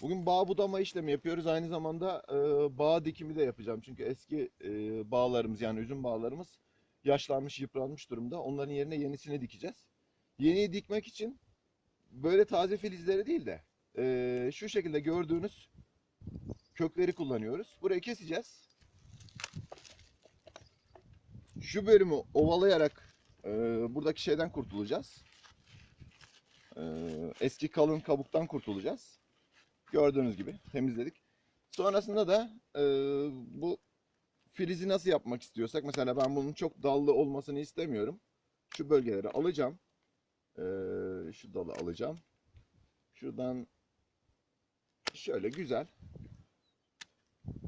Bugün bağ budama işlemi yapıyoruz. Aynı zamanda e, bağ dikimi de yapacağım. Çünkü eski e, bağlarımız yani üzüm bağlarımız yaşlanmış, yıpranmış durumda. Onların yerine yenisini dikeceğiz. Yeniyi dikmek için böyle taze filizleri değil de e, şu şekilde gördüğünüz kökleri kullanıyoruz. Burayı keseceğiz. Şu bölümü ovalayarak e, buradaki şeyden kurtulacağız. E, eski kalın kabuktan kurtulacağız. Gördüğünüz gibi temizledik. Sonrasında da e, bu filizi nasıl yapmak istiyorsak mesela ben bunun çok dallı olmasını istemiyorum. Şu bölgeleri alacağım. E, şu dalı alacağım. Şuradan şöyle güzel.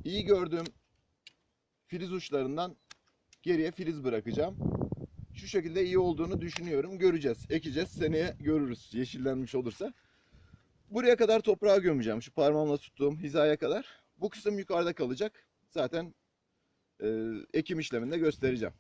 İyi gördüğüm filiz uçlarından geriye filiz bırakacağım. Şu şekilde iyi olduğunu düşünüyorum. Göreceğiz. Ekeceğiz. Seneye görürüz. Yeşillenmiş olursa. Buraya kadar toprağa gömeceğim. Şu parmağımla tuttuğum hizaya kadar. Bu kısım yukarıda kalacak. Zaten e, ekim işleminde göstereceğim.